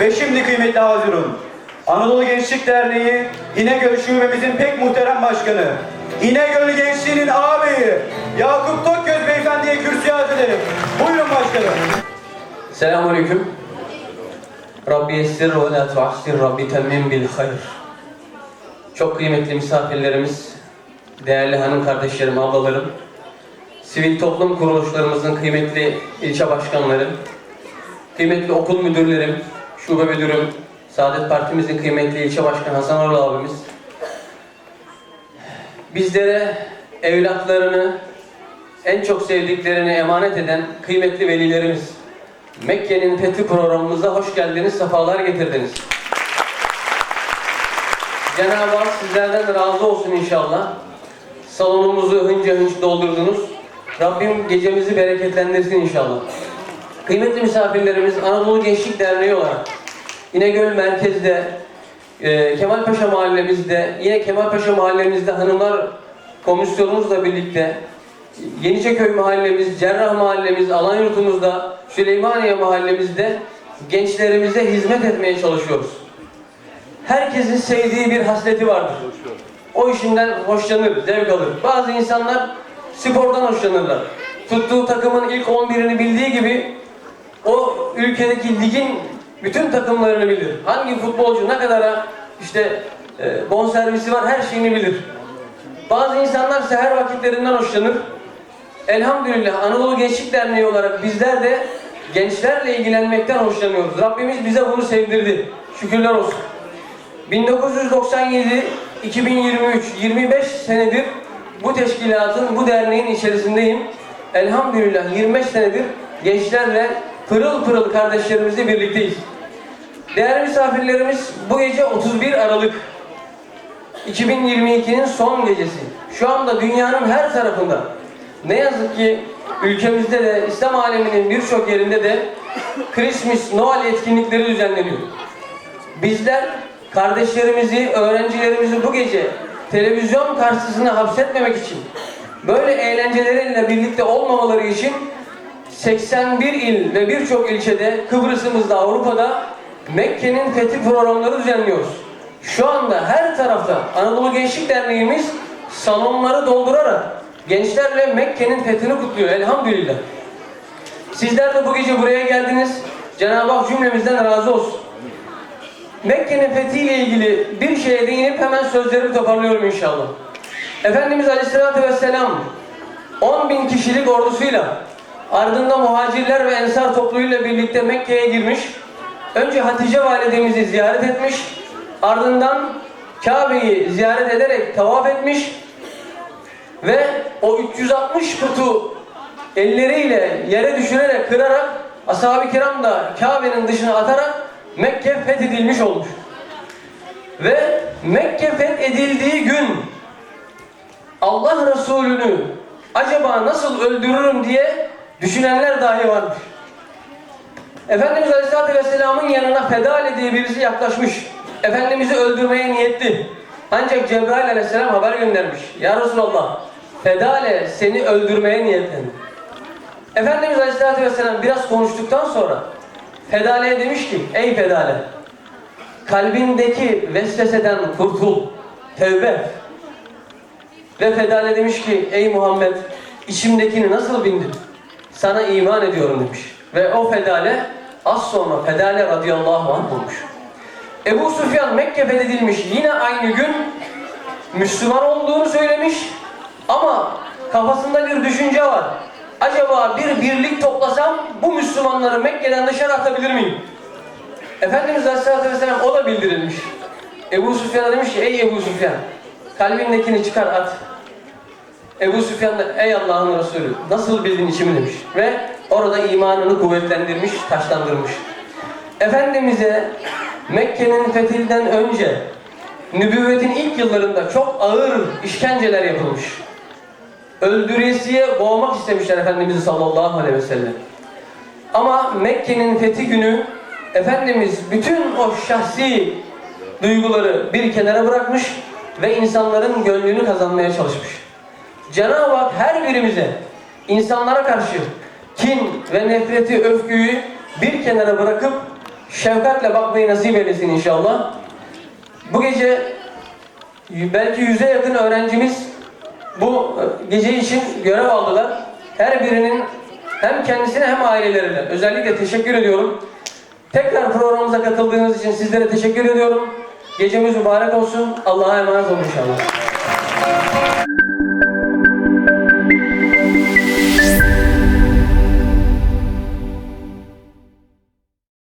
Ve şimdi kıymetli Hazirun, Anadolu Gençlik Derneği İnegöl Şubemizin pek muhterem başkanı, İnegöl Gençliği'nin ağabeyi Yakup Tokgöz Beyefendi'ye kürsüye arz. Buyurun başkanım. Selamünaleyküm. Rabbi yessir ve la tuassir Rabbi temmim bil hayr. Çok kıymetli misafirlerimiz, değerli hanım kardeşlerim, ablalarım, sivil toplum kuruluşlarımızın kıymetli ilçe başkanları, kıymetli okul müdürlerim, şube müdürüm, Saadet Partimizin kıymetli ilçe başkanı Hasan Orlu abimiz, bizlere evlatlarını, en çok sevdiklerini emanet eden kıymetli velilerimiz, Mekke'nin fethi programımıza hoş geldiniz, sefalar getirdiniz. Cenab-ı Hak sizlerden razı olsun inşallah. Salonumuzu hınca hınç doldurdunuz. Rabbim gecemizi bereketlendirsin inşallah. Kıymetli misafirlerimiz Anadolu Gençlik Derneği olarak İnegöl merkezde, e, Kemalpaşa mahallemizde, yine Kemalpaşa mahallemizde hanımlar komisyonumuzla birlikte Yeniceköy mahallemiz, Cerrah mahallemiz, Alanyurtumuzda, Süleymaniye mahallemizde gençlerimize hizmet etmeye çalışıyoruz. Herkesin sevdiği bir hasleti vardır. O işinden hoşlanır, zevk alır. Bazı insanlar spordan hoşlanırlar. Tuttuğu takımın ilk 11'ini bildiği gibi o ülkedeki ligin bütün takımlarını bilir. Hangi futbolcu ne kadara işte e, bonservisi var her şeyini bilir. Bazı insanlar seher vakitlerinden hoşlanır. Elhamdülillah Anadolu Gençlik Derneği olarak bizler de gençlerle ilgilenmekten hoşlanıyoruz. Rabbimiz bize bunu sevdirdi. Şükürler olsun. 1997 2023 25 senedir bu teşkilatın, bu derneğin içerisindeyim. Elhamdülillah 25 senedir gençlerle pırıl pırıl kardeşlerimizle birlikteyiz. Değerli misafirlerimiz bu gece 31 Aralık 2022'nin son gecesi. Şu anda dünyanın her tarafında ne yazık ki ülkemizde de İslam aleminin birçok yerinde de Christmas, Noel etkinlikleri düzenleniyor. Bizler kardeşlerimizi, öğrencilerimizi bu gece televizyon karşısına hapsetmemek için böyle eğlenceleriyle birlikte olmamaları için 81 il ve birçok ilçede Kıbrıs'ımızda, Avrupa'da Mekke'nin fethi programları düzenliyoruz. Şu anda her tarafta Anadolu Gençlik Derneğimiz salonları doldurarak gençlerle Mekke'nin fethini kutluyor elhamdülillah. Sizler de bu gece buraya geldiniz. Cenab-ı Hak cümlemizden razı olsun. Mekke'nin fethiyle ilgili bir şeye değinip hemen sözlerimi toparlıyorum inşallah. Efendimiz Aleyhisselatü Vesselam 10 bin kişilik ordusuyla ardında muhacirler ve ensar topluluğuyla birlikte Mekke'ye girmiş. Önce Hatice validemizi ziyaret etmiş. Ardından Kabe'yi ziyaret ederek tavaf etmiş. Ve o 360 putu elleriyle yere düşürerek kırarak ashab-ı kiram da Kabe'nin dışına atarak Mekke fethedilmiş olmuş. Ve Mekke fethedildiği gün Allah Resulü'nü acaba nasıl öldürürüm diye düşünenler dahi varmış. Efendimiz Aleyhisselatü Vesselam'ın yanına Fedale diye birisi yaklaşmış. Efendimiz'i öldürmeye niyetli. Ancak Cebrail Aleyhisselam haber göndermiş. Ya Resulallah, Fedale seni öldürmeye niyetlendi. Efendimiz Aleyhisselatü Vesselam biraz konuştuktan sonra Fedale'ye demiş ki, ey Fedale, kalbindeki vesveseden kurtul, tevbe. Ve Fedale demiş ki, ey Muhammed, içimdekini nasıl bindin? Sana iman ediyorum demiş. Ve o Fedale, az sonra Fedale radıyallahu anh olmuş. Ebu Süfyan Mekke fethedilmiş yine aynı gün Müslüman olduğunu söylemiş ama kafasında bir düşünce var. Acaba bir birlik toplasam bu Müslümanları Mekke'den dışarı atabilir miyim? Efendimiz Aleyhisselatü Vesselam o da bildirilmiş. Ebu Süfyan'a demiş ki ey Ebu Süfyan kalbindekini çıkar at. Ebu Süfyan da ey Allah'ın Resulü nasıl bildin içimi demiş. Ve orada imanını kuvvetlendirmiş, taşlandırmış. Efendimiz'e Mekke'nin fethinden önce nübüvvetin ilk yıllarında çok ağır işkenceler yapılmış. Öldüresiye boğmak istemişler Efendimiz sallallahu aleyhi ve sellem. Ama Mekke'nin fethi günü Efendimiz bütün o şahsi duyguları bir kenara bırakmış ve insanların gönlünü kazanmaya çalışmış. Cenab-ı Hak her birimize insanlara karşı kin ve nefreti, öfküyü bir kenara bırakıp şefkatle bakmayı nasip eylesin inşallah. Bu gece belki yüze yakın öğrencimiz bu gece için görev aldılar. Her birinin hem kendisine hem ailelerine özellikle teşekkür ediyorum. Tekrar programımıza katıldığınız için sizlere teşekkür ediyorum. Gecemiz mübarek olsun. Allah'a emanet olun inşallah.